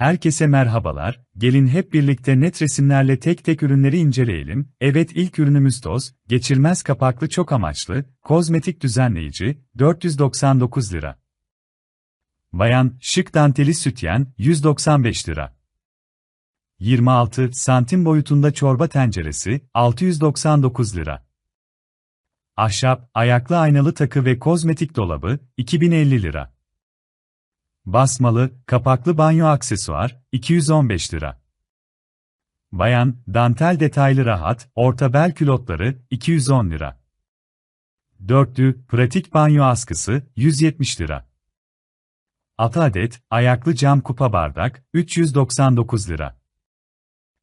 Herkese merhabalar, gelin hep birlikte net resimlerle tek tek ürünleri inceleyelim. Evet ilk ürünümüz toz, geçirmez kapaklı çok amaçlı, kozmetik düzenleyici, 499 lira. Bayan, şık danteli sütyen, 195 lira. 26 santim boyutunda çorba tenceresi, 699 lira. Ahşap, ayaklı aynalı takı ve kozmetik dolabı, 2050 lira. Basmalı, kapaklı banyo aksesuar, 215 lira. Bayan, dantel detaylı rahat, orta bel külotları, 210 lira. Dörtlü, pratik banyo askısı, 170 lira. 6 adet, ayaklı cam kupa bardak, 399 lira.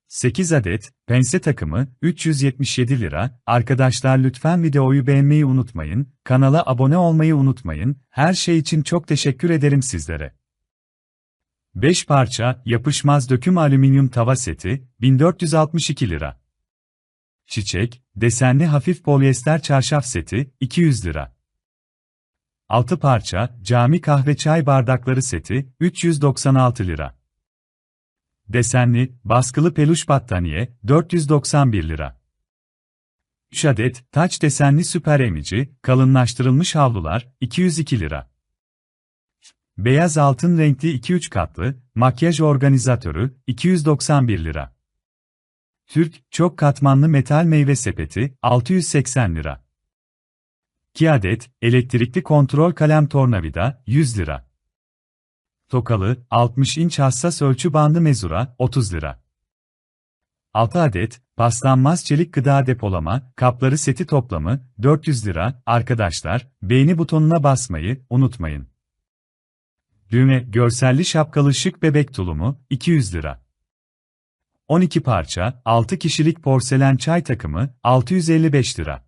8 adet, pense takımı, 377 lira. Arkadaşlar lütfen videoyu beğenmeyi unutmayın, kanala abone olmayı unutmayın, her şey için çok teşekkür ederim sizlere. 5 parça, yapışmaz döküm alüminyum tava seti, 1462 lira. Çiçek, desenli hafif polyester çarşaf seti, 200 lira. 6 parça, cami kahve çay bardakları seti, 396 lira. Desenli, baskılı peluş battaniye, 491 lira. 3 adet, taç desenli süper emici, kalınlaştırılmış havlular, 202 lira. Beyaz altın renkli 2-3 katlı, makyaj organizatörü, 291 lira. Türk, çok katmanlı metal meyve sepeti, 680 lira. 2 adet, elektrikli kontrol kalem tornavida, 100 lira. Tokalı, 60 inç hassas ölçü bandı mezura, 30 lira. 6 adet, paslanmaz çelik gıda depolama, kapları seti toplamı, 400 lira. Arkadaşlar, beğeni butonuna basmayı unutmayın. Düğme, görselli şapkalı şık bebek tulumu, 200 lira. 12 parça, 6 kişilik porselen çay takımı, 655 lira.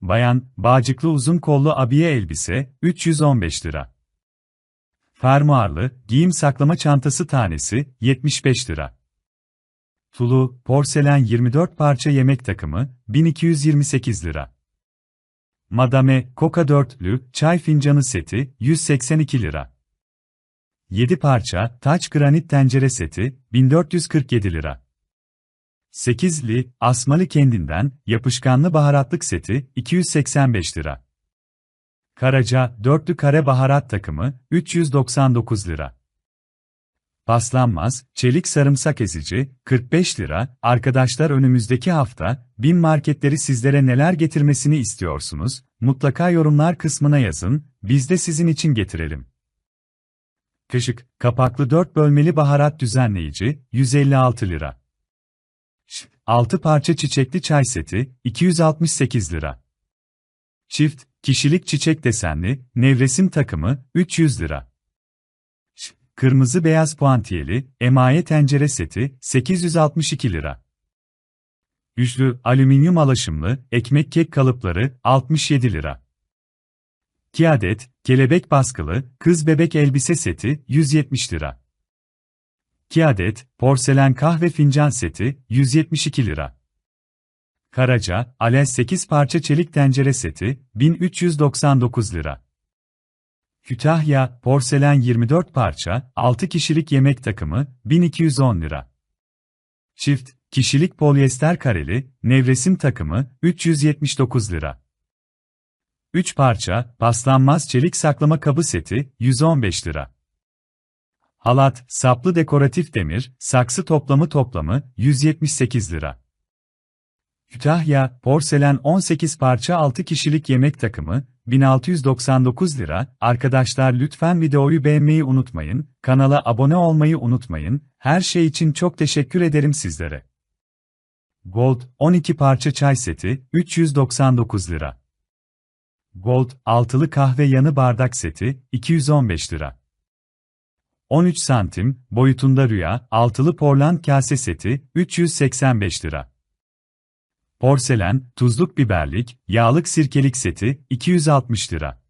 Bayan, bağcıklı uzun kollu abiye elbise, 315 lira. Fermuarlı, giyim saklama çantası tanesi, 75 lira. Tulu, porselen 24 parça yemek takımı, 1228 lira. Madame, Coca dörtlü, çay fincanı seti, 182 lira. 7 parça, taç granit tencere seti, 1447 lira. 8'li, asmalı kendinden, yapışkanlı baharatlık seti, 285 lira. Karaca, dörtlü kare baharat takımı, 399 lira. Paslanmaz, çelik sarımsak ezici, 45 lira. Arkadaşlar önümüzdeki hafta, bin marketleri sizlere neler getirmesini istiyorsunuz? Mutlaka yorumlar kısmına yazın, biz de sizin için getirelim. Kaşık, kapaklı 4 bölmeli baharat düzenleyici, 156 lira. 6 parça çiçekli çay seti, 268 lira. Çift, kişilik çiçek desenli, nevresim takımı, 300 lira. Kırmızı beyaz puantiyeli, emaye tencere seti, 862 lira. Üçlü, alüminyum alaşımlı, ekmek kek kalıpları, 67 lira. 2 adet, kelebek baskılı, kız bebek elbise seti, 170 lira. 2 adet, porselen kahve fincan seti, 172 lira. Karaca, Ales 8 parça çelik tencere seti, 1399 lira. Kütahya, porselen 24 parça, 6 kişilik yemek takımı, 1210 lira. Çift, kişilik polyester kareli, nevresim takımı, 379 lira. 3 parça, paslanmaz çelik saklama kabı seti, 115 lira. Halat, saplı dekoratif demir, saksı toplamı toplamı, 178 lira. Kütahya, porselen 18 parça 6 kişilik yemek takımı, 1699 lira. Arkadaşlar lütfen videoyu beğenmeyi unutmayın, kanala abone olmayı unutmayın, her şey için çok teşekkür ederim sizlere. Gold, 12 parça çay seti, 399 lira. Gold, altılı kahve yanı bardak seti, 215 lira. 13 santim, boyutunda rüya, altılı porland kase seti, 385 lira. Porselen, tuzluk biberlik, yağlık sirkelik seti, 260 lira.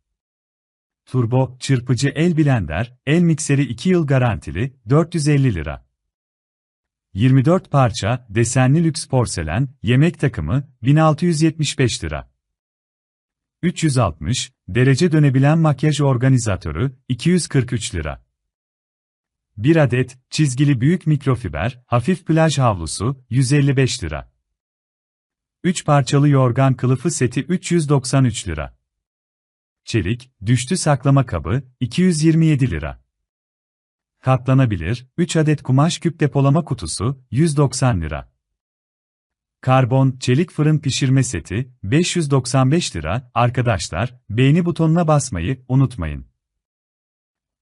Turbo, çırpıcı el blender, el mikseri 2 yıl garantili, 450 lira. 24 parça, desenli lüks porselen, yemek takımı, 1675 lira. 360, derece dönebilen makyaj organizatörü, 243 lira. 1 adet, çizgili büyük mikrofiber, hafif plaj havlusu, 155 lira. 3 parçalı yorgan kılıfı seti 393 lira. Çelik, düştü saklama kabı, 227 lira. Katlanabilir, 3 adet kumaş küp depolama kutusu, 190 lira. Karbon, çelik fırın pişirme seti, 595 lira. Arkadaşlar, beğeni butonuna basmayı unutmayın.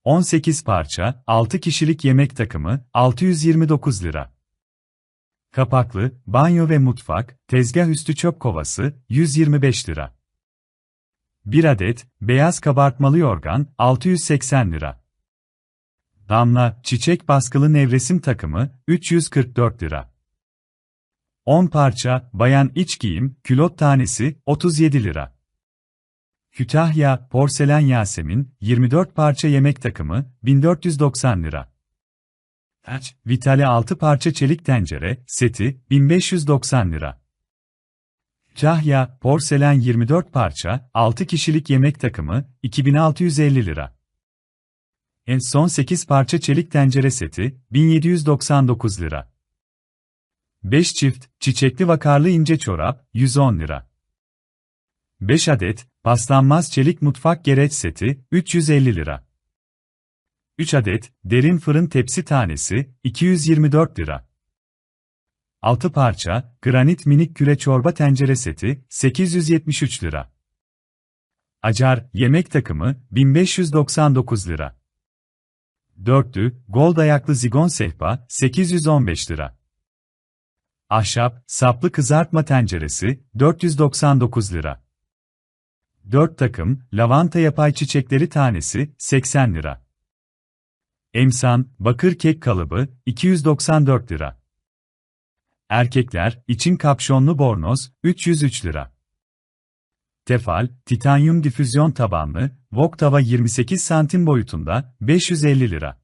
18 parça, 6 kişilik yemek takımı, 629 lira. Kapaklı, banyo ve mutfak, tezgah üstü çöp kovası, 125 lira. 1 adet, beyaz kabartmalı yorgan, 680 lira. Damla, çiçek baskılı nevresim takımı, 344 lira. 10 parça, bayan iç giyim, külot tanesi, 37 lira. Kütahya, porselen Yasemin, 24 parça yemek takımı, 1490 lira. Taç, Vitale 6 parça çelik tencere, seti, 1590 lira. Kütahya, porselen 24 parça, 6 kişilik yemek takımı, 2650 lira. En son 8 parça çelik tencere seti, 1799 lira. 5 çift, çiçekli vakarlı ince çorap, 110 lira. 5 adet, paslanmaz çelik mutfak gereç seti, 350 lira. 3 adet, derin fırın tepsi tanesi, 224 lira. 6 parça, granit minik küre çorba tencere seti, 873 lira. Acar, yemek takımı, 1599 lira. Dörtlü, gold ayaklı zigon sehpa, 815 lira. Ahşap, saplı kızartma tenceresi, 499 lira. 4 takım, lavanta yapay çiçekleri tanesi, 80 lira. Emsan, bakır kek kalıbı, 294 lira. Erkekler, için kapşonlu bornoz, 303 lira. Tefal, titanyum difüzyon tabanlı, wok tava 28 santim boyutunda, 550 lira.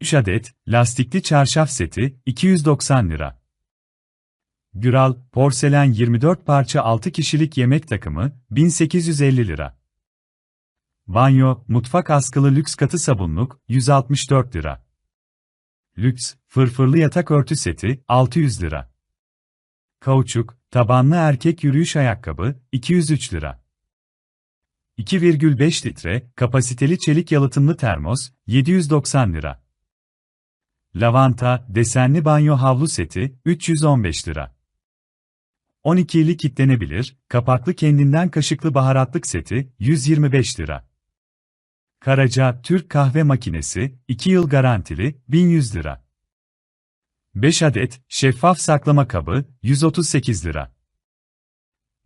3 adet, lastikli çarşaf seti, 290 lira. Güral, porselen 24 parça 6 kişilik yemek takımı, 1850 lira. Banyo, mutfak askılı lüks katı sabunluk, 164 lira. Lüks, fırfırlı yatak örtü seti, 600 lira. Kauçuk, tabanlı erkek yürüyüş ayakkabı, 203 lira. 2,5 litre, kapasiteli çelik yalıtımlı termos, 790 lira. Lavanta, desenli banyo havlu seti, 315 lira. 12'li kitlenebilir, kapaklı kendinden kaşıklı baharatlık seti, 125 lira. Karaca, Türk kahve makinesi, 2 yıl garantili, 1100 lira. 5 adet, şeffaf saklama kabı, 138 lira.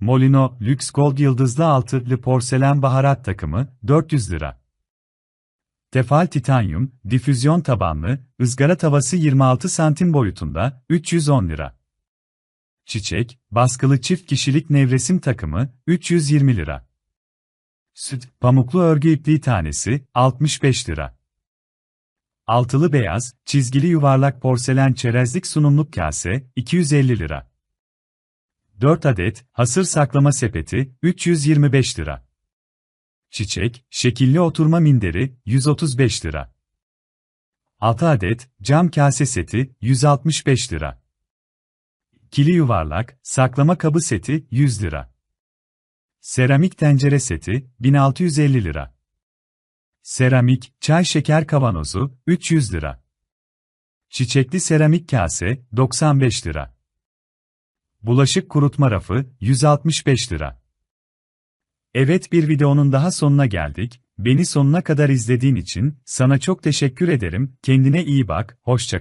Molino, Lüks Gold yıldızlı altılı porselen baharat takımı, 400 lira. Tefal titanyum, difüzyon tabanlı, ızgara tavası 26 santim boyutunda, 310 lira. Çiçek, baskılı çift kişilik nevresim takımı, 320 lira. Süt, pamuklu örgü ipliği tanesi, 65 lira. Altılı beyaz, çizgili yuvarlak porselen çerezlik sunumluk kase, 250 lira. 4 adet, hasır saklama sepeti, 325 lira. Çiçek, şekilli oturma minderi, 135 lira. 6 adet, cam kase seti, 165 lira. Kili yuvarlak, saklama kabı seti, 100 lira. Seramik tencere seti, 1650 lira. Seramik, çay şeker kavanozu, 300 lira. Çiçekli seramik kase, 95 lira. Bulaşık kurutma rafı, 165 lira. Evet bir videonun daha sonuna geldik. Beni sonuna kadar izlediğin için sana çok teşekkür ederim. Kendine iyi bak, hoşça kal.